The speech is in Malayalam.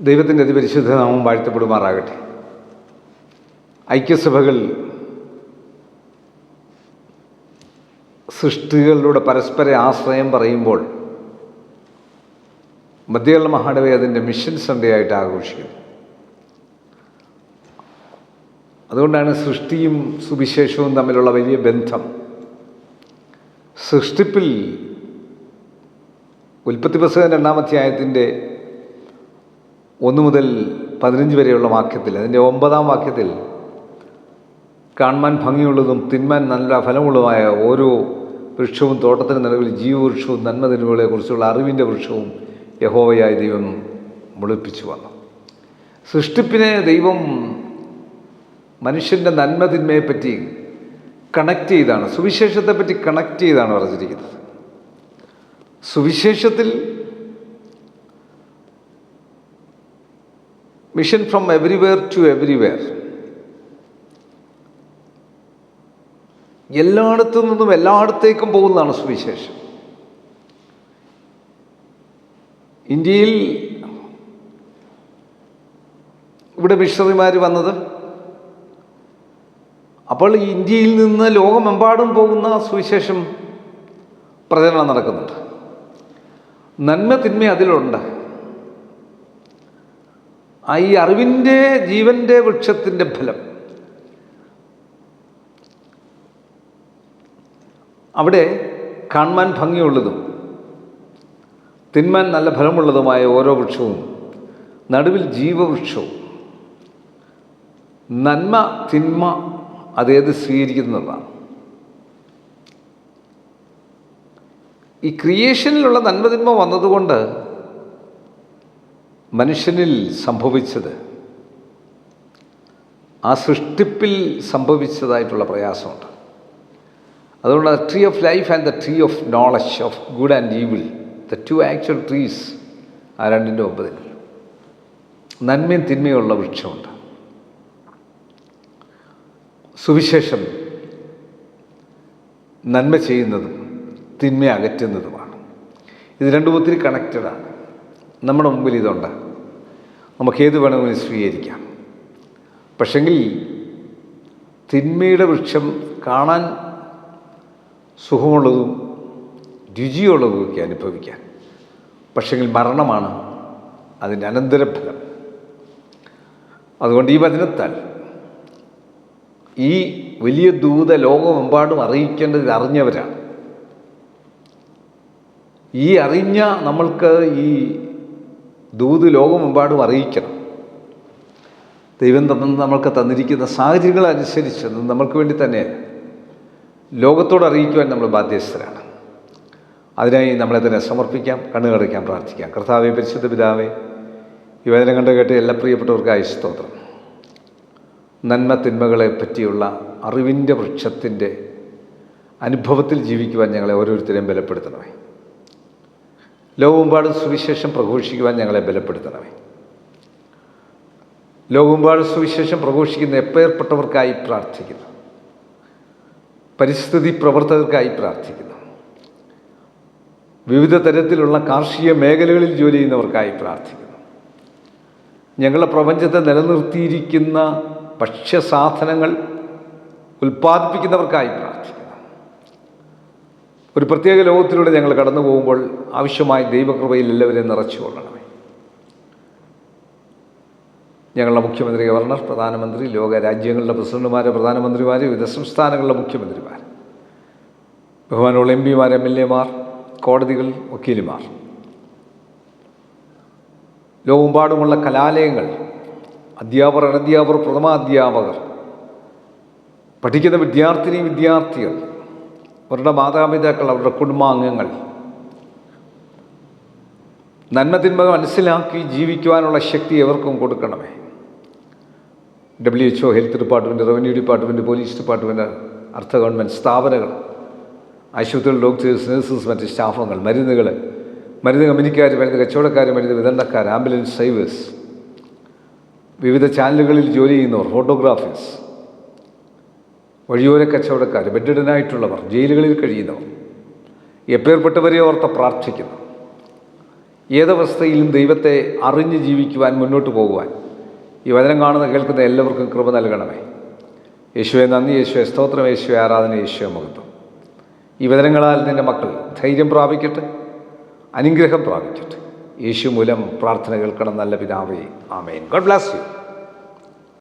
ദൈവത്തിന്റെ അതിപരിശുദ്ധ നാമം വാഴ്ത്തപ്പെടുമാറാകട്ടെ. ഐക്യസഭകൾ സൃഷ്ടികളിലൂടെ പരസ്പര ആശ്രയം പറയുമ്പോൾ മധ്യകേരള മഹാടവി അതിന്റെ മിഷൻ സൺഡേ ആയിട്ട് ആഘോഷിക്കുന്നു. അതുകൊണ്ടാണ് സൃഷ്ടിയും സുവിശേഷവും തമ്മിലുള്ള വലിയ ബന്ധം. സൃഷ്ടിപ്പിൽ ഉൽപ്പത്തി പുസ്തകം രണ്ടാം അധ്യായത്തിന്റെ ഒന്ന് മുതൽ പതിനഞ്ച് വരെയുള്ള വാക്യത്തിൽ അതിന്റെ ഒമ്പതാം വാക്യത്തിൽ കാണുവാൻ ഭംഗിയുള്ളതും തിന്മാൻ നല്ല ഫലമുള്ളതുമായ ഓരോ വൃക്ഷവും തോട്ടത്തിന് നിലവിൽ ജീവവൃക്ഷവും നന്മ തിന്മകളെ കുറിച്ചുള്ള അറിവിന്റെ വൃക്ഷവും യഹോവയായ ദൈവം മുളിപ്പിച്ചു വന്നു. സൃഷ്ടിപ്പിനെ ദൈവം മനുഷ്യന്റെ നന്മ തിന്മയെപ്പറ്റി കണക്ട് ചെയ്താണ് സുവിശേഷത്തെപ്പറ്റി കണക്ട് ചെയ്താണ് പറഞ്ഞിരിക്കുന്നത്. സുവിശേഷത്തിൽ mission from everywhere to everywhere എല്ലായിടത്തു നിന്നും എല്ലായിടത്തേക്കും പോകുന്നതാണ് സുവിശേഷം. ഇന്ത്യയിൽ ഇവിടെ മിഷണറിമാർ വന്നത്. അപ്പോൾ ഇന്ത്യയിൽ നിന്ന് ലോകമെമ്പാടും പോകുന്ന സുവിശേഷം പ്രചരണം നടക്കുന്നുണ്ട്. നന്മ തിന്മ അതിലുണ്ട്. ആ ഈ അറിവിന്റെ ജീവന്റെ വൃക്ഷത്തിന്റെ ഫലം. അവിടെ കാണുവാൻ ഭംഗിയുള്ളതും തിന്മാൻ നല്ല ഫലമുള്ളതുമായ ഓരോ വൃക്ഷവും നടുവിൽ ജീവവൃക്ഷവും. നന്മ തിന്മ അതേത് സ്വീകരിക്കുന്നതാണ്? ഈ ക്രിയേഷനിലുള്ള നന്മതിന്മ വന്നതുകൊണ്ട് മനുഷ്യനിൽ സംഭവിച്ചത് ആ സൃഷ്ടിപ്പിൽ സംഭവിച്ചതായിട്ടുള്ള പ്രയാസമുണ്ട്. അതുകൊണ്ട് tree of life and the tree of knowledge of good and evil the two actual trees ആ രണ്ടിന്റെ ഒമ്പതിൽ നന്മയും തിന്മയുള്ള വൃക്ഷമുണ്ട്. സുവിശേഷം നന്മ ചെയ്യുന്നതും തിന്മ അകറ്റുന്നതുമാണ്. ഇത് രണ്ടും ഒത്തിരി കണക്റ്റഡാണ് നമ്മുടെ മുമ്പിൽ ഇതുണ്ട്. നമുക്ക് ഏത് വേണമെങ്കിലും സ്വീകരിക്കാം. പക്ഷെങ്കിൽ തിന്മയുടെ വൃക്ഷം കാണാൻ സുഖമുള്ളതും രുചിയുള്ളതുമൊക്കെ അനുഭവിക്കാൻ. പക്ഷെങ്കിൽ മരണമാണ് അതിന്റെ അനന്തരഫലം. അതുകൊണ്ട് ഈ വചനത്താൽ ഈ വലിയ ദൂത ലോകമെമ്പാടും അറിയിക്കേണ്ടത് അറിഞ്ഞവരാണ്. ഈ അറിഞ്ഞ നമ്മൾക്ക് ഈ ദൂത് ലോകമെമ്പാടും അറിയിക്കണം. ദൈവം തന്ന നമ്മൾക്ക് തന്നിരിക്കുന്ന സാഹചര്യങ്ങളനുസരിച്ച് നമ്മൾക്ക് വേണ്ടി തന്നെ ലോകത്തോട് അറിയിക്കുവാൻ നമ്മൾ ബാധ്യസ്ഥരാണ്. അതിനായി നമ്മളെ തന്നെ സമർപ്പിക്കാം കണ്ണുകടയ്ക്കാൻ പ്രാർത്ഥിക്കാം. കർത്താവെ പരിശുദ്ധ പിതാവേ ഈ വചനം കണ്ട് കേട്ട് എല്ലാ പ്രിയപ്പെട്ടവർക്കായി സ്തോത്രം. നന്മ തിന്മകളെ പറ്റിയുള്ള അറിവിന്റെ വൃക്ഷത്തിന്റെ അനുഭവത്തിൽ ജീവിക്കുവാൻ ഞങ്ങളെ ഓരോരുത്തരെയും ബലപ്പെടുത്തണമേ. ലോകമെമ്പാടും സുവിശേഷം പ്രഘോഷിക്കുവാൻ ഞങ്ങളെ ബലപ്പെടുത്തണമേ. ലോകമെമ്പാടും സുവിശേഷം പ്രഘോഷിക്കുന്ന എപ്പേർപ്പെട്ടവർക്കായി പ്രാർത്ഥിക്കുന്നു? പരിസ്ഥിതി പ്രവർത്തകർക്കായി പ്രാർത്ഥിക്കുന്നു. വിവിധ തരത്തിലുള്ള കാർഷിക മേഖലകളിൽ ജോലി ചെയ്യുന്നവർക്കായി പ്രാർത്ഥിക്കുന്നു. ഞങ്ങളുടെ പ്രപഞ്ചത്തെ നിലനിർത്തിയിരിക്കുന്ന ഭക്ഷ്യസാധനങ്ങൾ ഉൽപ്പാദിപ്പിക്കുന്നവർക്കായി പ്രാർത്ഥിക്കുന്നു. ഒരു പ്രത്യേക ലോകത്തിലൂടെ ഞങ്ങൾ കടന്നു പോകുമ്പോൾ ആവശ്യമായ ദൈവകൃപയിൽ എല്ലാവരെയും നിറച്ചുകൊള്ളണമേ ഞങ്ങളുടെ മുഖ്യമന്ത്രി ഗവർണർ പ്രധാനമന്ത്രി ലോക രാജ്യങ്ങളുടെ പ്രസിഡന്റുമാർ പ്രധാനമന്ത്രിമാർ വിവിധ സംസ്ഥാനങ്ങളുടെ മുഖ്യമന്ത്രിമാർ ബഹുമാനുള്ള എം പിമാർ എം എൽ എമാർ കോടതികൾ വക്കീലുമാർ. ലോകമെമ്പാടുമുള്ള കലാലയങ്ങൾ അധ്യാപകർ അനധ്യാപകർ പ്രഥമാധ്യാപകർ പഠിക്കുന്ന വിദ്യാർത്ഥിനി വിദ്യാർത്ഥികൾ അവരുടെ മാതാപിതാക്കൾ അവരുടെ കുടുംബാംഗങ്ങൾ. നന്മതിന്മ മനസ്സിലാക്കി ജീവിക്കുവാനുള്ള ശക്തി എവർക്കും കൊടുക്കണമേ. W H O health department revenue department police department അർത്ഥ ഗവൺമെന്റ് സ്ഥാപനങ്ങൾ ആശുപത്രികൾ ഡോക്ടേഴ്സ് നഴ്സസ് മറ്റ് സ്റ്റാഫുകൾ മരുന്നുകൾ മരുന്ന് കമ്പനിക്കാർ മരുന്ന് കച്ചവടക്കാർ മരുന്ന് വിതരണക്കാർ ആംബുലൻസ് ഡ്രൈവേഴ്സ് വിവിധ ചാനലുകളിൽ ജോലി ചെയ്യുന്നവർ ഫോട്ടോഗ്രാഫേഴ്സ് വഴിയോര കച്ചവടക്കാർ ബെഡിഡനായിട്ടുള്ളവർ ജയിലുകളിൽ കഴിയുന്നവർ എപ്പേർപ്പെട്ടവരെ ഓർത്ത് പ്രാർത്ഥിക്കുന്നു. ഏതവസ്ഥയിലും ദൈവത്തെ അറിഞ്ഞ് ജീവിക്കുവാൻ മുന്നോട്ട് പോകുവാൻ ഈ വചനം കാണുന്ന കേൾക്കുന്ന എല്ലാവർക്കും കൃപ നൽകണമേ. യേശുവെ നന്ദി യേശുവെ സ്തോത്രം യേശുവെ ആരാധന യേശുവെ മഹത്വം. ഈ വചനങ്ങളാൽ നിന്റെ മക്കൾ ധൈര്യം പ്രാപിക്കട്ടെ അനുഗ്രഹം പ്രാപിക്കട്ടെ. യേശു മൂലം പ്രാർത്ഥന കേൾക്കണം നല്ല പിതാവേ. ആമേൻ. God bless you.